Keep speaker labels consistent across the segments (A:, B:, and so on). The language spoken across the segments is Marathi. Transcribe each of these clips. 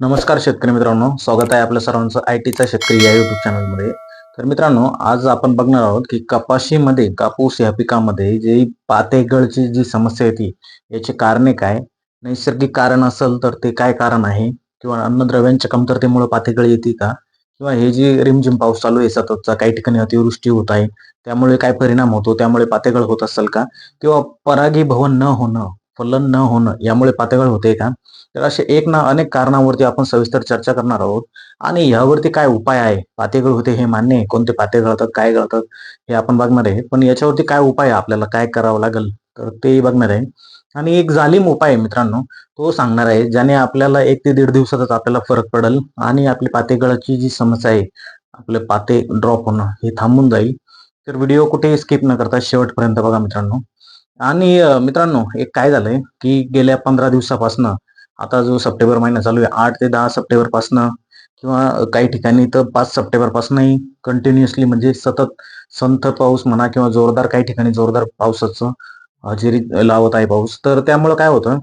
A: नमस्कार शेतकरी मित्रांनो स्वागत आहे आपल्या सर्वांचं आय टीचा शेतकरी या युट्यूब चॅनलमध्ये तर मित्रांनो आज आपण बघणार आहोत की कपाशीमध्ये कापूस या पिकामध्ये जी पातेगळची जी समस्या येते याची कारणे काय? नैसर्गिक कारण असेल तर ते काय कारण आहे? किंवा अन्नद्रव्यांच्या कमतरतेमुळे पातेगळ येते का? किंवा हे जी रिमझिम पाऊस चालू आहे सततचा काही ठिकाणी अतिवृष्टी होत आहे त्यामुळे काय परिणाम होतो? त्यामुळे पातेगळ होत असेल का? किंवा परागीभवन न होणं फलन न होणं यामुळे पातेगळ होते का? तर असे एक ना अनेक कारणांवरती आपण सविस्तर चर्चा करणार आहोत. आणि यावरती काय उपाय आहे? पातेगळ होते हे मान्य आहे. कोणते पाते गळतात? काय गळतात? हे आपण बघणार आहे. पण याच्यावरती काय उपाय आहे आपल्याला? काय करावं लागेल? तर ते बघणार आहे. आणि एक जालिम उपाय आहे मित्रांनो तो सांगणार आहे ज्याने आपल्याला एक ते दीड दिवसातच आपल्याला फरक पडेल आणि आपली पातेगळाची जी समस्या आहे आपले पाते ड्रॉप होणं हे थांबून जाईल. तर व्हिडिओ कुठे स्किप न करता शेवटपर्यंत बघा मित्रांनो. आणि मित्रांनो एक काय झालंय की गेल्या पंधरा दिवसापासून आता जो सप्टेंबर महिना चालू आहे आठ ते दहा सप्टेंबर पासनं किंवा काही ठिकाणी तर पाच सप्टेंबर पासूनही कंटिन्युअसली म्हणजे सतत संथ पाऊस म्हणा किंवा जोरदार काही ठिकाणी जोरदार पावसाचं हजेरी लावत आहे पाऊस तर त्यामुळे काय होतं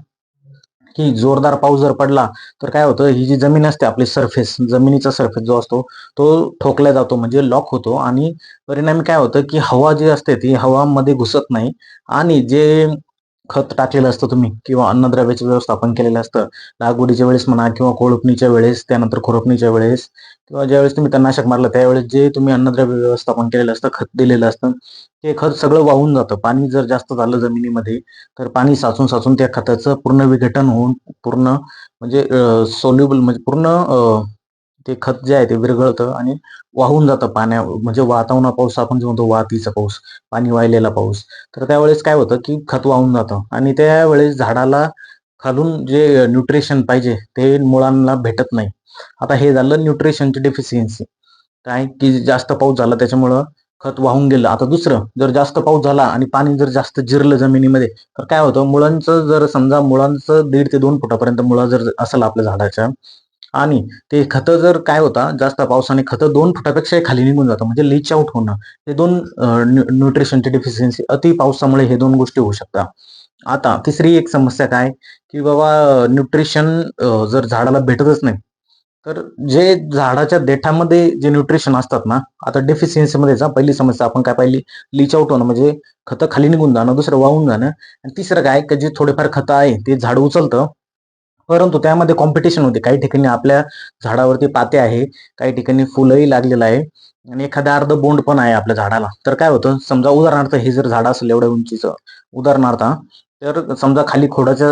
A: की जोरदार पाऊस जर पडला तर काय होतं ही जी जमीन असते आपली सरफेस जमिनीचा सरफेस जो असतो तो ठोकला जातो म्हणजे लॉक होतो. आणि परिणामी काय होतं की हवा जी असते ती हवामध्ये घुसत नाही. आणि जे खत टाकलेलं असतं तुम्ही किंवा अन्नद्रव्याचं व्यवस्थापन केलेलं असतं. लागवडीच्या वेळेस म्हणा किंवा कोळपणीच्या वेळेस त्यानंतर खुरपणीच्या वेळेस किंवा ज्यावेळेस तुम्ही तणनाशक मारलं त्यावेळेस जे तुम्ही अन्नद्रव्य व्यवस्थापन केलेलं असतं खत दिलेलं असतं ते खत सगळं वाहून जातं. पाणी जर जास्त झालं जमिनीमध्ये तर पाणी साचून साचून त्या खताचं पूर्ण विघटन होऊन पूर्ण म्हणजे सोल्युबल म्हणजे पूर्ण ते खत जे आहे ते विरघळतं आणि वाहून जातं पाण्या म्हणजे वातावरण पाऊस आपण जे म्हणतो वातीचा पाऊस पाणी वाहिलेला पाऊस. तर त्यावेळेस काय होतं की खत वाहून जातं आणि त्यावेळेस झाडाला खालून जे न्यूट्रिशन पाहिजे ते मुळांना भेटत नाही. आता हे झालं न्यूट्रिशनची डेफिशियन्सी काय की जास्त पाऊस झाला त्याच्यामुळं खत वाहून गेलं. आता दुसरं जर जास्त पाऊस झाला आणि पाणी जर जास्त जिरलं जमिनीमध्ये तर काय होतं मुळांचं जर समजा मुळांचं दीड ते दोन फुटापर्यंत मुळा जर असेल आपल्या झाडाच्या आणि ते खतं जर काय होता जास्त पावसाने खतं दोन फुटापेक्षा खाली निघून जातं म्हणजे लीच आउट होणं हे दोन न्यूट्रिशनची डिफिशियन्सी अति पावसामुळे हे दोन गोष्टी होऊ शकतात आता तिसरी एक समस्या काय की बाबा न्यूट्रिशन जर झाडाला भेटतच नाही तर जे झाडाच्या देठामध्ये जे न्यूट्रिशन असतात ना आता डेफिशियन्सीमध्ये जा पहिली समस्या आपण काय पाहिली लीच आउट होणं म्हणजे खतं खाली निघून जाणं दुसरं वाहून जाणं आणि तिसरं काय की जे थोडेफार खतं आहे ते झाड उचलतं परंतु त्यामध्ये कॉम्पिटिशन होते. काही ठिकाणी आपल्या झाडावरती पाते आहे काही ठिकाणी फुलंही लागलेलं आहे आणि एखादा अर्ध बोंड पण आहे आपल्या झाडाला. तर काय होतं समजा उदाहरणार्थ हे जर झाड असेल एवढ्या उंचीचं उदाहरणार्थ तर समजा खाली खोडाच्या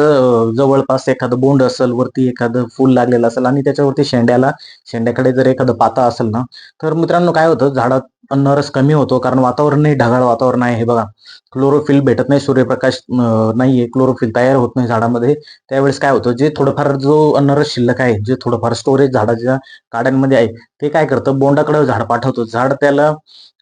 A: जवळपास एखादं बोंड असेल वरती एखादं फुल लागलेलं असेल आणि त्याच्यावरती शेंड्याला शेंड्याकडे जर एखादं पाता असेल ना तर मित्रांनो काय होतं झाडात अन्नरस कमी होतो कारण वातावरणही ढगाळ वातावरण आहे. हे बघा क्लोरोफिल भेटत नाही सूर्यप्रकाश नाहीये क्लोरोफिल तयार होत नाही झाडामध्ये. त्यावेळेस काय होतं जे थोडंफार जो अन्नरस शिल्लक आहे जे थोडंफार स्टोरेज झाडाच्या काड्यांमध्ये आहे ते काय करतं बोंडाकडे झाड पाठवतो. झाड त्याला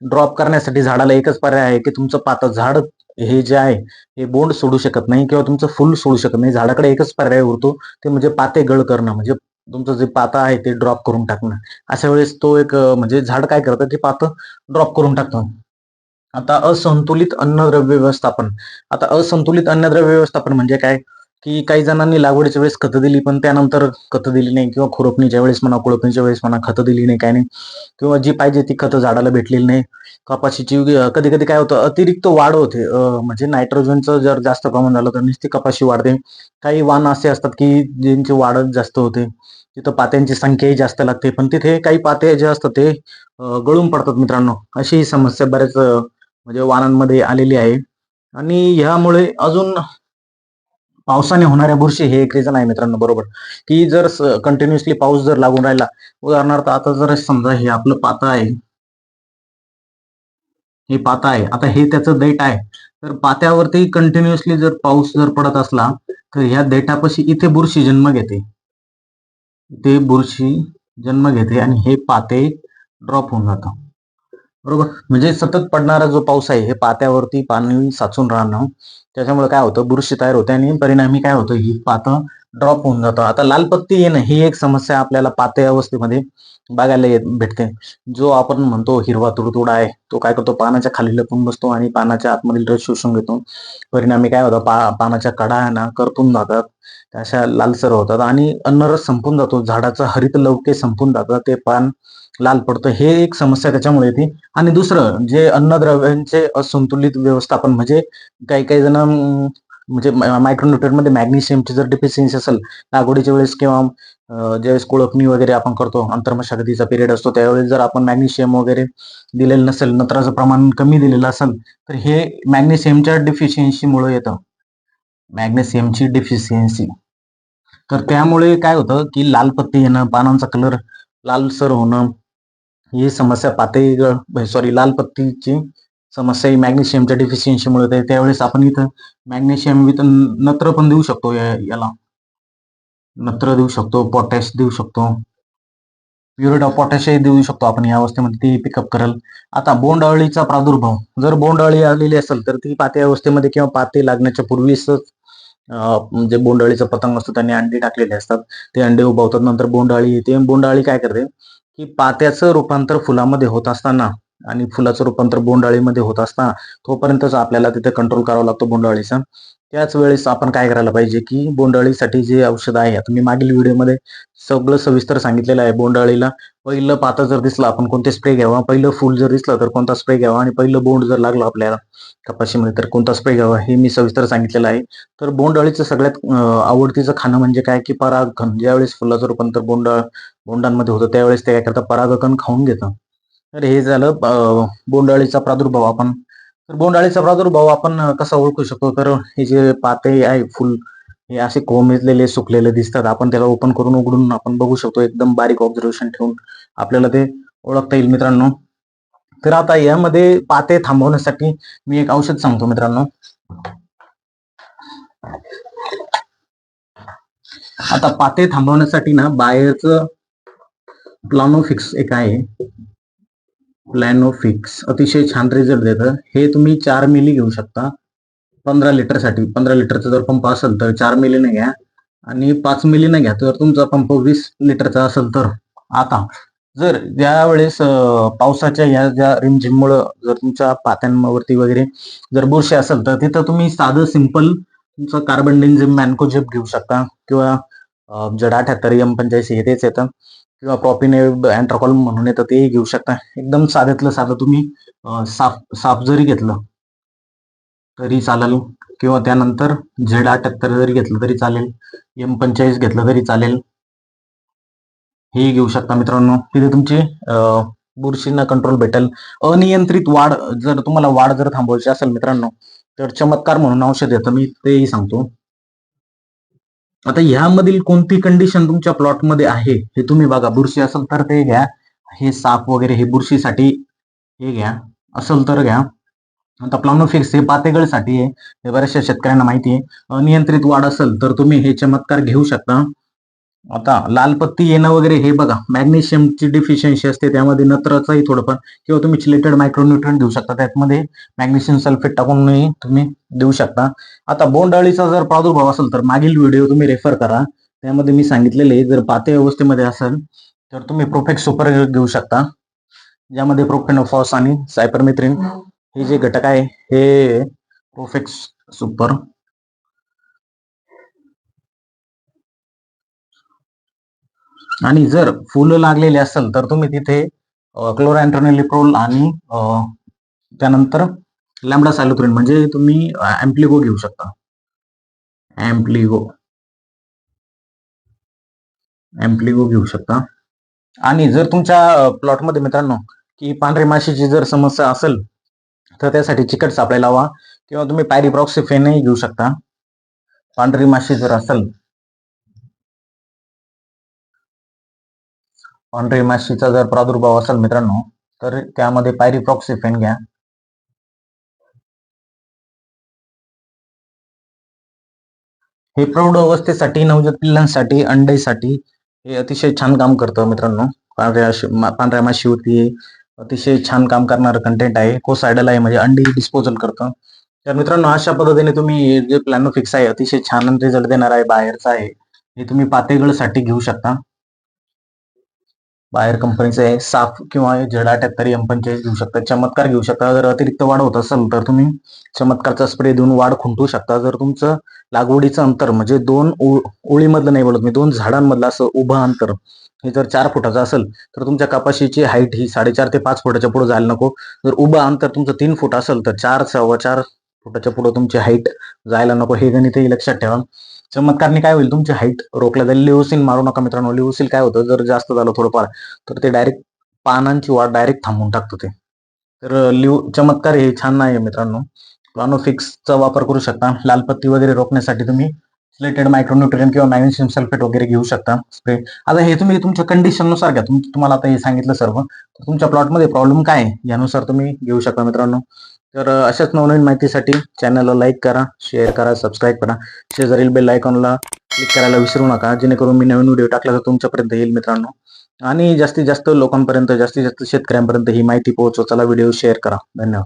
A: ड्रॉप करण्यासाठी झाडाला एकच पर्याय आहे की तुमचं पातं झाड हे जे आहे हे बोंड सोडू शकत नाही किंवा तुमचं फुल सोडू शकत नाही. झाडाकडे एकच पर्याय उरतो ते म्हणजे पाते गळ करणं. म्हणजे तुमचं जे पाता आहे ते ड्रॉप करून टाकणं. अशा वेळेस तो एक म्हणजे झाड काय करतं ते पातं ड्रॉप करून टाकतं. आता असंतुलित अन्नद्रव्य व्यवस्थापन. आता असंतुलित अन्नद्रव्य व्यवस्थापन म्हणजे काय? की काही जणांनी लागवडीच्या वेळेस खतं दिली पण त्यानंतर खतं दिली नाही किंवा खुरपणीच्या वेळेस म्हणा कुळपणीच्या वेळेस म्हणा खतं दिली नाही काय नाही. किंवा जी पाहिजे ती खतं झाडाला भेटलेली नाही. कपाशीची कधी कधी काय होतं अतिरिक्त वाढ होते. म्हणजे नायट्रोजनचं जर जास्त प्रमाण झालं तर नुसती कपाशी वाढते. काही वाण असे असतात की ज्यांची वाढच जास्त होते. तिथं पात्यांची संख्याही जास्त लागते. पण तिथे काही पाते जे असतात ते गळून पडतात मित्रांनो. अशी ही समस्या बऱ्याच म्हणजे वाणांमध्ये आलेली आहे. आणि ह्यामुळे अजून पावसाने होणाऱ्या बुरशी हे एक रिझन आहे मित्रांनो बरोबर. की जर कंटिन्युअसली पाऊस जर लागून राहिला उदाहरणार्थ आता जर समजा हे आपलं पातं आहे हे पाता आहे आता हे त्याचं देठ आहे तर पात्यावरती कंटिन्युअसली जर पाऊस जर पडत असला तर ह्या देठापाशी इथे बुरशी जन्म घेते. इथे बुरशी जन्म घेते आणि हे पाते ड्रॉप होऊन जातं. बरोबर? म्हणजे सतत पडणारा जो पाऊस आहे हे पात्यावरती पाणी साचून राहणं त्याच्यामुळे काय होतं? बुरशी तयार होते आणि परिणामी काय होतं? ही पातं ड्रॉप होऊन जातं. आता लाल पत्ती येणं ही एक समस्या आपल्याला पाते अवस्थेमध्ये बघायला येत भेटते. जो आपण म्हणतो हिरवा तुडतुडा आहे तो काय करतो? पानाच्या खाली लपून बसतो आणि पानाच्या आतमधील रस शोषून घेतो. परिणामी काय होतं? पा पानाच्या कडा आहे ना करपून जातात. अशा लालसर होतात आणि अन्नरस संपून जातो. झाडाचं हरित लवके संपून जातात. ते पान लाल पडतं. हे एक समस्या त्याच्यामुळे येते. आणि दुसरं जे अन्नद्रव्यांचे असंतुलित व्यवस्थापन म्हणजे काही काही जण म्हणजे मायक्रोन्युट्रियनमध्ये मॅग्नेशियमची जर डिफिशियन्सी असेल लागवडीच्या वेळेस किंवा ज्यावेळेस कोळपणी वगैरे आपण करतो अंतर्मशागतीचा पिरियड असतो त्यावेळेस जर आपण मॅग्नेशियम वगैरे दिलेलं नसेल नत्राचं प्रमाण कमी दिलेलं असेल तर हे मॅग्नेशियमच्या डिफिशियन्सीमुळे येतं. मॅग्नेशियमची डिफिशियन्सी तर त्यामुळे काय होतं की लाल पत्ती येणं पानांचा कलर लालसर होणं ही समस्या पातळी सॉरी लाल पत्तीची समस्या ही मॅग्नेशियमच्या डिफिशियन्सीमुळे होते. त्यावेळेस आपण इथं मॅग्नेशियम विथ नत्र पण देऊ शकतो याला. नत्र देऊ शकतो पोटॅश देऊ शकतो. प्युरिट ऑफ पोटॅशही देऊ शकतो आपण या अवस्थेमध्ये ती पिकअप करेल. आता बोंडअळीचा प्रादुर्भाव. जर बोंडअळी आलेली असेल तर ती पाते अवस्थेमध्ये किंवा पाते लागण्याच्या पूर्वीच जे बोंडाळीचा पतंग असतो त्यांनी अंडी टाकलेले असतात. ते अंडे उभवतात नंतर बोंडाळी येते. बोंडअळी काय करते? की पात्याचं रूपांतर फुलामध्ये होत असताना आणि फुलाचं रूपांतर बोंडाळीमध्ये होत असता तोपर्यंतच आपल्याला तिथे कंट्रोल करावा लागतो बोंडअळीचा. त्याच वेळेस आपण काय करायला पाहिजे की बोंडअळीसाठी जे औषध आहे आता मी मागील व्हिडिओमध्ये सगळं सविस्तर सांगितलेलं आहे बोंडअळीला. पहिलं पातं जर दिसलं आपण कोणते स्प्रे घ्यावा? पहिलं फुल जर दिसलं तर कोणता स्प्रे घ्यावा? आणि पहिलं बोंड जर लागलं आपल्याला कपाशीमध्ये तर कोणता स्प्रे घ्यावा? हे मी सविस्तर सांगितलेलं आहे. तर बोंडअळीचं सगळ्यात आवडतीचं खाणं म्हणजे काय? की परागकण. ज्यावेळेस फुलाचं रूपांतर बोंडाळ बोंडांमध्ये होतं त्यावेळेस ते काय करतं? परागकण खाऊन घेतं. तर हे झालं बोंडाळीचा प्रादुर्भाव आपण. तर बोंडाळीचा प्रादुर्भाव आपण कसा ओळखू शकतो? तर हे जे पाते आहे फुल हे असे कोमेजलेले सुकलेले दिसतात. आपण त्याला ओपन करून उघडून आपण बघू शकतो. एकदम बारीक ऑब्झर्वेशन ठेवून आपल्याला ते ओळखता येईल मित्रांनो. तर आता यामध्ये पाते थांबवण्यासाठी मी एक औषध सांगतो मित्रांनो. आता पाते थांबवण्यासाठी ना बाहेरचं प्लॉनोफिक्स एक आहे. प्लॅनोफिक्स अतिशय छान रिझल्ट देतं. हे तुम्ही चार मिली घेऊ शकता. पंधरा लिटरसाठी पंधरा लिटरचा जर पंप असेल तर चार मिलीने घ्या. आणि पाच मिलीने घ्या तर तुमचा पंप वीस लिटरचा असेल तर. आता जर ज्यावेळेस पावसाच्या या ज्या रिमझिममुळं जर तुमच्या पात्यांवरती वगैरे जर बुरशी असेल तर तिथं तुम्ही साधं सिंपल तुमचं कार्बन डिन्झिम मॅन्कोजेप घेऊ शकता. किंवा अं, जड अठ्याहत्तर एम पंच्याऐंशी हे तेच येतं. किंवा प्रॉपिन अँट्रॉकॉल म्हणून येतं तेही घेऊ शकता. एकदम साध्यातलं साधं तुम्ही साफ साफ जरी घेतलं तरी चालेल. किंवा त्यानंतर झेड अठ्याहत्तर जरी घेतलं तरी चालेल. एम पंचेचाळीस घेतलं तरी चालेल. हे घेऊ शकता मित्रांनो. तिथे तुमची बुरशींना कंट्रोल भेटेल. अनियंत्रित वाढ जर तुम्हाला वाढ जर थांबवायची असेल मित्रांनो तर चमत्कार म्हणून औषध येतं. मी तेही सांगतो. आता ह्यामधील कोणती कंडिशन तुमच्या प्लॉटमध्ये आहे हे तुम्ही बघा. बुरशी असेल तर ते घ्या. हे साप वगैरे हे बुरशीसाठी हे घ्या. असेल तर घ्या. आता प्लानोफिक्स हे पातेगळसाठी आहे. हे बऱ्याचशा शेतकऱ्यांना माहिती आहे. अनियंत्रित वाढ असेल तर तुम्ही हे चमत्कार घेऊ शकता. आता लाल पत्ती येणं वगैरे हे बघा मॅग्नेशियमची डिफिशियन्सी असते त्यामध्ये नत्राचंही थोडंफार किंवा तुम्ही चिलेटेड मायक्रोन्युट्रन देऊ शकता त्यामध्ये मॅग्नेशियम सल्फेट टाकूनही तुम्ही देऊ शकता. आता बोंडअळीचा जर प्रादुर्भाव असेल तर मागील व्हिडिओ तुम्ही रेफर करा. त्यामध्ये मी सांगितलेले जर पाते अवस्थेमध्ये असेल तर तुम्ही प्रोफेक्ट सुपर घेऊ शकता ज्यामध्ये प्रोफेनोफॉस आणि सायपरमेथ्रिन हे जे घटक आहे हे प्रोफेक्स सुपर आणि जर फुलं लागलेली असेल तर तुम्ही तिथे क्लोरॅन्ट्रोनिलिप्रोल आणि त्यानंतर लॅमडा सॅल्युथ्रिन म्हणजे तुम्ही अँप्लिगो घेऊ शकता. अँप्लिगो अँप्लिगो घेऊ शकता. आणि जर तुमच्या प्लॉटमध्ये मित्रांनो की पांढरी माशीची जर समस्या असेल तर त्यासाठी चिकट सापळे लावा किंवा तुम्ही पायरिप्रॉक्सिफेनही घेऊ शकता. पांढरी माशी जर असेल पांढरी माशीचा जर प्रादुर्भाव असेल मित्रांनो तर त्यामध्ये पायरीप्रॉक्सिफेन घ्या. हे प्रौढ अवस्थेसाठी नवजात पिल्लांसाठी अंड्यासाठी हे अतिशय छान काम करतं मित्रांनो. पांढऱ्या पांढऱ्या माशीवरती होती अतिशय छान काम करणारं कंटेंट आहे. कोसायडल आहे म्हणजे अंडी डिस्पोजल करतं. तर मित्रांनो अशा पद्धतीने तुम्ही जे प्लॅनो फिक्स आहे अतिशय छान रिझल्ट देणार आहे बाहेरचा आहे हे तुम्ही पातेगळसाठी घेऊ शकता. बाहेर कंपनीचं साफ किंवा झेड अठ्याहत्तर एम पंचेचाळीस घेऊ शकता चमत्कार घेऊ शकता. जर अतिरिक्त वाढ होत असेल तर तुम्ही चमत्कारचा स्प्रे देऊन वाढ खुंटू शकता. जर तुमचं लागवडीचं अंतर म्हणजे दोन ओळीमधलं नाही बोलत मी दोन झाडांमधलं असं उभं अंतर हे जर चार फुटाचं असेल तर तुमच्या कपाशीची हाईट ही साडेचार ते पाच फुटाच्या पुढे जायला नको. जर उभं अंतर तुमचं तीन फूट असेल तर चार सव्वा चार फुटाच्या पुढे तुमची हाईट जायला नको. हे गणितही लक्षात ठेवा. चमत्कारने काय होईल तुमची हाईट रोखल्या जाईल. लिओसिन मारू नका मित्रांनो. लिओसिल काय होतं जर जास्त झालं थोडंफार तर ते डायरेक्ट पानांची वाढ डायरेक्ट थांबवून टाकतो ते. तर लिओ चमत्कार हे छान नाही आहे मित्रांनो प्लॉनोफिक्सचा वापर करू शकता. लाल पत्ती वगैरे रोखण्यासाठी तुम्ही स्लेटेड मायक्रोन्युट्रियन किंवा मॅग्नेशियम सल्फेट वगैरे घेऊ शकता. स्प्रे आता हे तुम्ही तुमच्या कंडिशननुसार घ्या. तुम्हाला आता हे सांगितलं सर्व. तुमच्या प्लॉटमध्ये प्रॉब्लेम काय यानुसार तुम्ही घेऊ शकता मित्रांनो. तर अशाच नवनवीन माहितीसाठी चॅनलला लाईक करा शेअर करा सबस्क्राईब करा. शेजारील बेल आयकॉनला क्लिक करायला विसरू नका जेणेकरून मी नवीन व्हिडिओ टाकला तर तुमच्यापर्यंत येईल मित्रांनो. आणि जास्तीत जास्त लोकांपर्यंत जास्तीत जास्त शेतकऱ्यांपर्यंत ही माहिती पोहोचव चला व्हिडिओ शेअर करा. धन्यवाद.